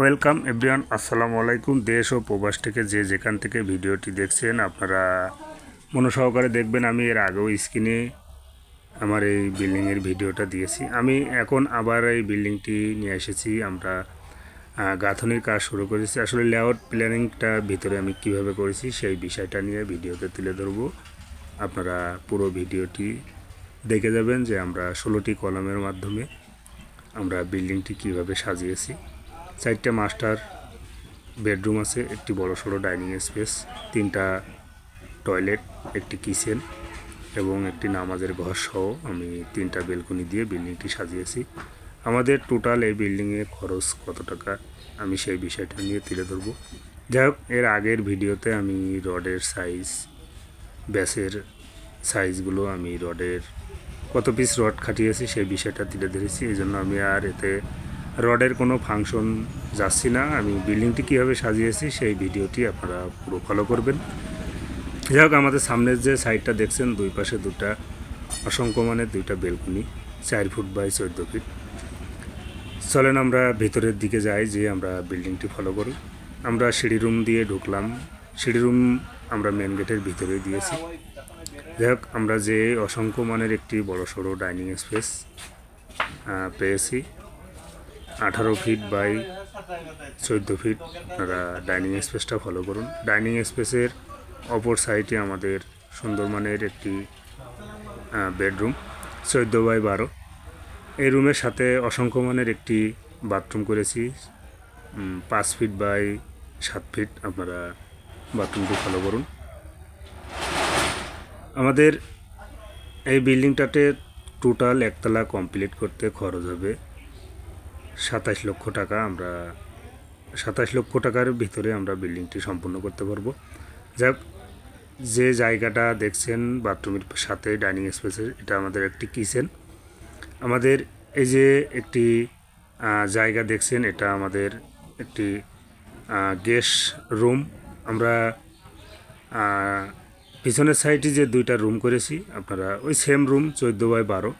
Welcome everyone, আসসালামু আলাইকুম। দেশ ও প্রবাস থেকে যে যেখান থেকে ভিডিওটি দেখছেন, আপনারা মনোসহকারে দেখবেন, আমি এর আগেও স্ক্রিনে আমার এই বিল্ডিংয়ের ভিডিওটা দিয়েছি। আমি এখন আবার এই বিল্ডিংটি নিয়ে এসেছি। আমরা গাঁথনির কাজ শুরু করেছি। আসলে লেআউট প্ল্যানিংটা ভিতরে আমি কীভাবে করেছি, সেই বিষয়টা নিয়ে ভিডিওতে তুলে ধরবো। আপনারা পুরো ভিডিওটি দেখে যাবেন যে আমরা ষোলোটি কলমের মাধ্যমে আমরা বিল্ডিংটি কীভাবে সাজিয়েছি। চারটে মাস্টার বেডরুম আছে, একটি বড় সড়ো ডাইনিং স্পেস, তিনটা টয়লেট, একটি কিচেন এবং একটি নামাজের ঘর সহ আমি তিনটা বেলকনি দিয়ে বিল্ডিংটি সাজিয়েছি। আমাদের টোটাল এই বিল্ডিংয়ে খরচ কত টাকা? আমি সেই বিষয়টা নিয়ে তুলে ধরবো। যাই হোক, এর আগের ভিডিওতে আমি রডের সাইজ, ব্যাসের সাইজগুলো, আমি রডের কত পিস রড খাটিয়েছি সেই বিষয়টা তুলে ধরেছি। এই জন্য আমি আর এতে রডের কোনো ফাংশন যাচ্ছি না। আমি বিল্ডিংটি কীভাবে সাজিয়েছি সেই ভিডিওটি আপনারা পুরো ফলো করবেন। যাই হোক, আমাদের সামনের যে সাইডটা দেখছেন, দুই পাশে দুটা অসংখ্য মানের দুইটা বেলকনি, চার ফুট বাই চোদ্দ ফিট। চলেন আমরা ভেতরের দিকে যাই, যে আমরা বিল্ডিংটি ফলো করি। আমরা সিঁড়ি রুম দিয়ে ঢুকলাম। সিঁড়ি রুম আমরা মেন গেটের ভিতরে দিয়েছি। যাই হোক, আমরা যে অসংখ্য মানের একটি বড় সড়ো ডাইনিং স্পেস পেয়েছি। আঠারো ফিট বাই চোদ্দ ফিট আপনারা ডাইনিং স্পেসটা ফলো করুন। ডাইনিং স্পেসের অপর সাইডে আমাদের সুন্দর মানের একটি বেডরুম চোদ্দ বাই বারো। এই রুমের সাথে অসংখ্য মানের একটি বাথরুম করেছি। পাঁচ ফিট বাই সাত ফিট আপনারা বাথরুমটি ফলো করুন। আমাদের এই বিল্ডিংটাতে টোটাল একতলা কমপ্লিট করতে খরচ হবে। সাতাশ লক্ষ টাকা আমরা, সাতাশ লক্ষ টাকার ভিতরে আমরা বিল্ডিংটি সম্পূর্ণ করতে পারব। যাক যে জায়গাটা দেখছেন বাথরুমের সাথে ডাইনিং স্পেসের এটা আমাদের একটি কিচেন। আমাদের এই যে একটি জায়গা দেখছেন, এটা আমাদের একটি গেস্ট রুম। আমরা পিছনের সাইডে যে দুইটা রুম করেছি, আপনারা ওই সেম রুম চোদ্দ বাই বারো।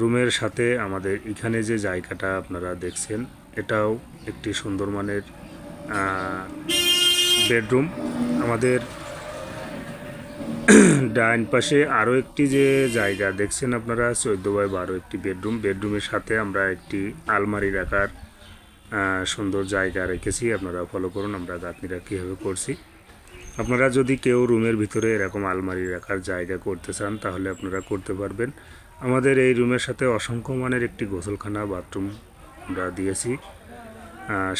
রুমের সাথে আমাদের এখানে যে জায়গাটা আপনারা দেখছেন, এটাও একটি সুন্দর মানের বেডরুম। আমাদের ডাইন পাশে আরও একটি যে জায়গা দেখছেন আপনারা, চোদ্দ বাই বারো একটি বেডরুম। বেডরুমের সাথে আমরা একটি আলমারি রাখার সুন্দর জায়গা রেখেছি। আপনারা ফলো করুন, আমরা গাঁথনিরা কীভাবে করছি। আপনারা যদি কেউ রুমের ভিতরে এরকম আলমারি রাখার জায়গা করতে চান, তাহলে আপনারা করতে পারবেন। আমাদের এই রুমের সাথে অসংখ্য মানের একটি গোসলখানা, বাথরুম আমরা দিয়েছি।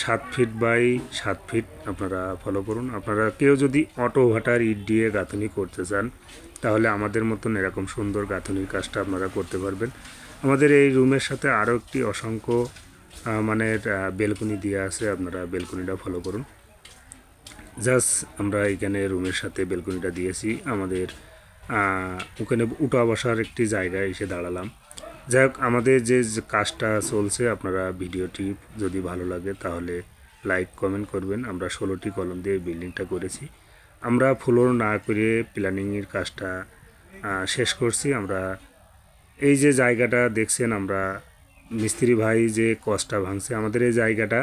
সাত ফিট বাই সাত ফিট আপনারা ফলো করুন। আপনারা কেউ যদি অটো ভাটার ইট দিয়ে গাঁথনি করতে চান, তাহলে আমাদের মতন এরকম সুন্দর গাঁথনির কাজটা আপনারা করতে পারবেন। আমাদের এই রুমের সাথে আরও একটি অসংখ্য মানের বেলকনি দিয়ে আছে, আপনারা বেলকনিটা ফলো করুন। জাস্ট আমরা এখানে রুমের সাথে বেলকনিটা দিয়েছি। আমাদের ওখানে উঠা বসার একটি জায়গায় এসে দাঁড়ালাম। যাই হোক, আমাদের যে কাজটা চলছে, আপনারা ভিডিওটি যদি ভালো লাগে তাহলে লাইক কমেন্ট করবেন। আমরা ষোলোটি কলম দিয়ে বিল্ডিংটা করেছি। আমরা ফ্লোর না করে প্ল্যানিংয়ের কাজটা শেষ করছি। আমরা এই যে জায়গাটা দেখছেন, আমরা মিস্ত্রি ভাই যে কষ্টটা ভাঙছে, আমাদের এই জায়গাটা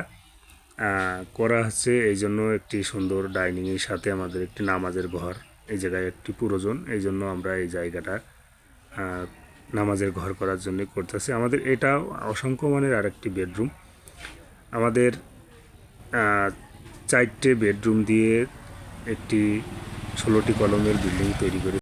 করা হচ্ছে। এই জন্য একটি সুন্দর ডাইনিংয়ের সাথে আমাদের একটি নামাজের ঘর। এই জায়গায় একটি পুরোজন, এই জন্য আমরা এই জায়গাটা নামাজের ঘর করার জন্য করতেছি। আমাদের এটা অসংখ্য মানের আরেকটি বেডরুম। আমাদের চারটে বেডরুম দিয়ে একটি ষোলোটি কলমের বিল্ডিং তৈরি করে